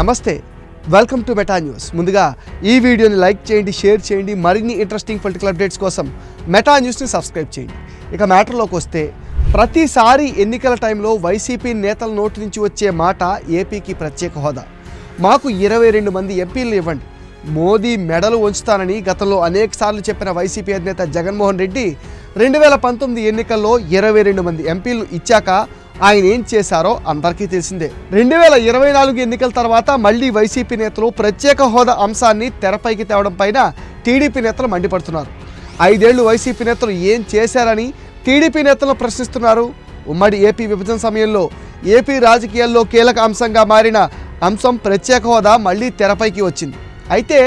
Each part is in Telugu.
నమస్తే. వెల్కమ్ టు మెటా న్యూస్ ముందుగా ఈ వీడియోని లైక్ చేయండి షేర్ చేయండి మరిన్ని ఇంట్రెస్టింగ్ పొలిటికల్ అప్డేట్స్ కోసం మెటా న్యూస్ని సబ్స్క్రైబ్ చేయండి. ఇక మ్యాటర్లోకి వస్తే ప్రతిసారి ఎన్నికల టైంలో వైసీపీ నేతల నోటి నుంచి వచ్చే మాట ఏపీకి ప్రత్యేక హోదా. మాకు ఇరవై రెండు మంది ఎంపీలు ఇవ్వండి. మోదీ మెడలు ఉంచుతానని గతంలో అనేక సార్లు చెప్పిన వైసీపీ అధినేత జగన్మోహన్ రెడ్డి రెండు వేల పంతొమ్మిది ఎన్నికల్లో ఇరవై రెండు మంది ఎంపీలు ఇచ్చాక ఆయన ఏం చేశారో అందరికీ తెలిసిందే. రెండు వేల ఇరవై నాలుగు ఎన్నికల తర్వాత మళ్ళీ వైసీపీ నేతలు ప్రత్యేక హోదా అంశాన్ని తెరపైకి తేవడం పైన టీడీపీ నేతలు మండిపడుతున్నారు. ఐదేళ్ళు వైసీపీ నేతలు ఏం చేశారని టీడీపీ నేతలు ప్రశ్నిస్తున్నారు. ఉమ్మడి ఏపీ విభజన సమయంలో ఏపీ రాజకీయాల్లో కీలక అంశంగా మారిన అంశం ప్రత్యేక హోదా మళ్ళీ తెరపైకి వచ్చింది. అయితే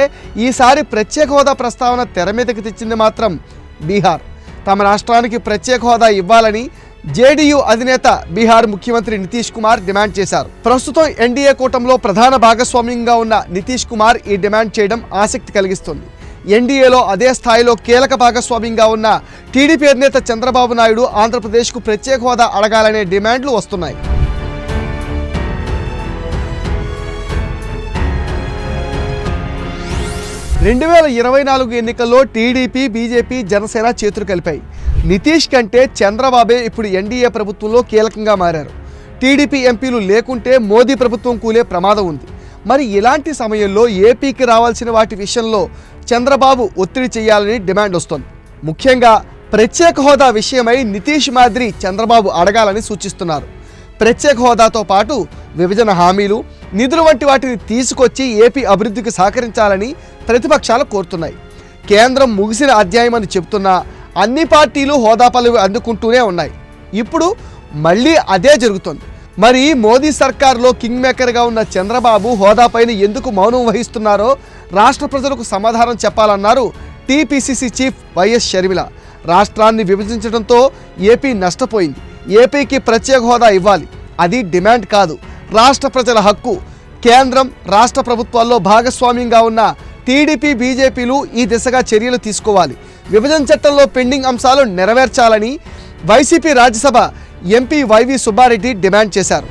ఈసారి ప్రత్యేక హోదా ప్రస్తావన తెర మీదకి తెచ్చింది మాత్రం బీహార్. తమ రాష్ట్రానికి ప్రత్యేక హోదా ఇవ్వాలని జేడీయూ అధినేత బీహార్ ముఖ్యమంత్రి నితీష్ కుమార్ డిమాండ్ చేశారు. ప్రస్తుతం ఎన్డీఏ కూటమిలో ప్రధాన భాగస్వామ్యంగా ఉన్న నితీష్ కుమార్ ఈ డిమాండ్ చేయడం ఆసక్తి కలిగిస్తుంది. ఎన్డీఏలో అదే స్థాయిలో కీలక భాగస్వామ్యంగా ఉన్న టీడీపీ అధినేత చంద్రబాబు నాయుడు ఆంధ్రప్రదేశ్కు ప్రత్యేక హోదా అడగాలనే డిమాండ్లు వస్తున్నాయి. రెండు వేల ఇరవై నాలుగు ఎన్నికల్లో టీడీపీ బీజేపీ జనసేన చేతులు కలిపాయి. నితీష్ కంటే చంద్రబాబే ఇప్పుడు ఎన్డీఏ ప్రభుత్వంలో కీలకంగా మారారు. టీడీపీ ఎంపీలు లేకుంటే మోదీ ప్రభుత్వం కూలే ప్రమాదం ఉంది. మరి ఇలాంటి సమయంలో ఏపీకి రావాల్సిన వాటి విషయంలో చంద్రబాబు ఒత్తిడి చేయాలని డిమాండ్ వస్తోంది. ముఖ్యంగా ప్రత్యేక హోదా విషయమై నితీష్ మాదిరి చంద్రబాబు అడగాలని సూచిస్తున్నారు. ప్రత్యేక హోదాతో పాటు విభజన హామీలు నిధులు వంటి వాటిని తీసుకొచ్చి ఏపీ అభివృద్ధికి సహకరించాలని ప్రతిపక్షాలు కోరుతున్నాయి. కేంద్రం ముగిసిన అధ్యాయం అని చెబుతున్నా అన్ని పార్టీలు హోదా పదవి అందుకుంటూనే ఉన్నాయి. ఇప్పుడు మళ్ళీ అదే జరుగుతోంది. మరి మోదీ సర్కార్లో కింగ్ మేకర్గా ఉన్న చంద్రబాబు హోదాపైన ఎందుకు మౌనం వహిస్తున్నారో రాష్ట్ర ప్రజలకు సమాధానం చెప్పాలన్నారు టీపీసీసీ చీఫ్ వైఎస్ షర్మిల. రాష్ట్రాన్ని విభజించడంతో ఏపీ నష్టపోయింది. ఏపీకి ప్రత్యేక హోదా ఇవ్వాలి. అది డిమాండ్ కాదు. రాష్ట్ర ప్రజల హక్కు. కేంద్రం రాష్ట్ర ప్రభుత్వాల్లో భాగస్వామ్యంగా ఉన్న టీడీపీ బీజేపీలు ఈ దిశగా చర్యలు తీసుకోవాలి. విభజన చట్టంలో పెండింగ్ అంశాలు నెరవేర్చాలని వైసీపీ రాజ్యసభ ఎంపీ వైవి సుబ్బారెడ్డి డిమాండ్ చేశారు.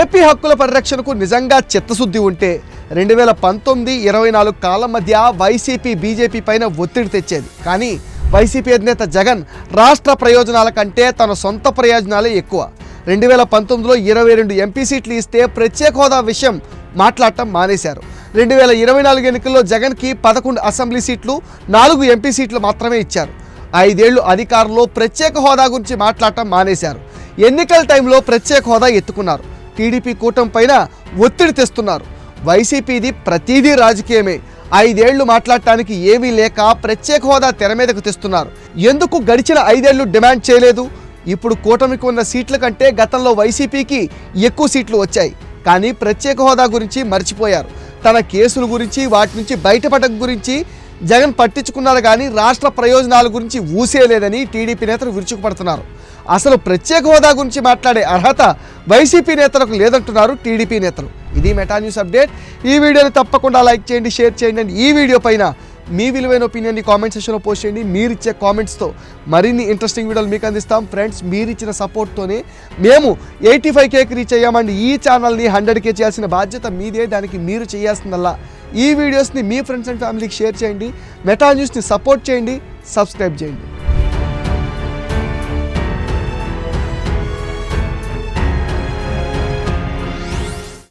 ఏపీ హక్కుల పరిరక్షణకు నిజంగా చిత్తశుద్ధి ఉంటే రెండు వేల పంతొమ్మిది ఇరవై నాలుగు కాలం మధ్య వైసీపీ బీజేపీ పైన ఒత్తిడి తెచ్చేది. కానీ వైసీపీ అధినేత జగన్ రాష్ట్ర ప్రయోజనాల కంటే తన సొంత ప్రయోజనాలే ఎక్కువ. రెండు వేల పంతొమ్మిదిలో ఇరవై రెండు ఎంపీ సీట్లు ఇస్తే ప్రత్యేక హోదా విషయం మాట్లాడటం మానేశారు. రెండు వేల ఇరవై నాలుగు ఎన్నికల్లో జగన్కి పదకొండు అసెంబ్లీ సీట్లు నాలుగు ఎంపీ సీట్లు మాత్రమే ఇచ్చారు. ఐదేళ్ళు అధికారంలో ప్రత్యేక హోదా గురించి మాట్లాడటం మానేశారు. ఎన్నికల టైంలో ప్రత్యేక హోదా ఎత్తుకున్నారు. టీడీపీ కూటమి పైన ఒత్తిడి తెస్తున్నారు. వైసీపీది ప్రతిదీ రాజకీయమే. ఐదేళ్ళు మాట్లాడటానికి ఏమీ లేక ప్రత్యేక హోదా తెర మీదకు తెస్తున్నారు. ఎందుకు గడిచిన ఐదేళ్ళు డిమాండ్ చేయలేదు? ఇప్పుడు కూటమికి ఉన్న సీట్ల కంటే గతంలో వైసీపీకి ఎక్కువ సీట్లు వచ్చాయి. కానీ ప్రత్యేక హోదా గురించి మర్చిపోయారు. తన కేసుల గురించి వాటి నుంచి బయటపడడం గురించి జగన్ పట్టించుకున్నారు కానీ రాష్ట్ర ప్రయోజనాల గురించి ఊసేలేదని టీడీపీ నేతలు విరుచుకుపడుతున్నారు. అసలు ప్రత్యేక హోదా గురించి మాట్లాడే అర్హత వైసీపీ నేతలకు లేదంటున్నారు టీడీపీ నేతలు. ఇది మెటా న్యూస్ అప్డేట్. ఈ వీడియోని తప్పకుండా లైక్ చేయండి షేర్ చేయండి. అండ్ ఈ వీడియో పైన మీ విలువైన ఒపీనియన్ని కామెంట్ సెక్షన్లో పోస్ట్ చేయండి. మీరు ఇచ్చే కామెంట్స్తో మరిన్ని ఇంట్రెస్టింగ్ వీడియోలు మీకు అందిస్తాం. ఫ్రెండ్స్ మీరు ఇచ్చిన సపోర్ట్తోనే మేము ఎయిటీ ఫైవ్ కేకి రీచ్ అయ్యామండి. ఈ ఛానల్ని హండ్రెడ్ కే చేయాల్సిన బాధ్యత మీదే. దానికి మీరు చేయాల్సిందల్లా. ఈ వీడియోస్ని మీ ఫ్రెండ్స్ అండ్ ఫ్యామిలీకి షేర్ చేయండి. మెటా న్యూస్ని సపోర్ట్ చేయండి. సబ్స్క్రైబ్ చేయండి.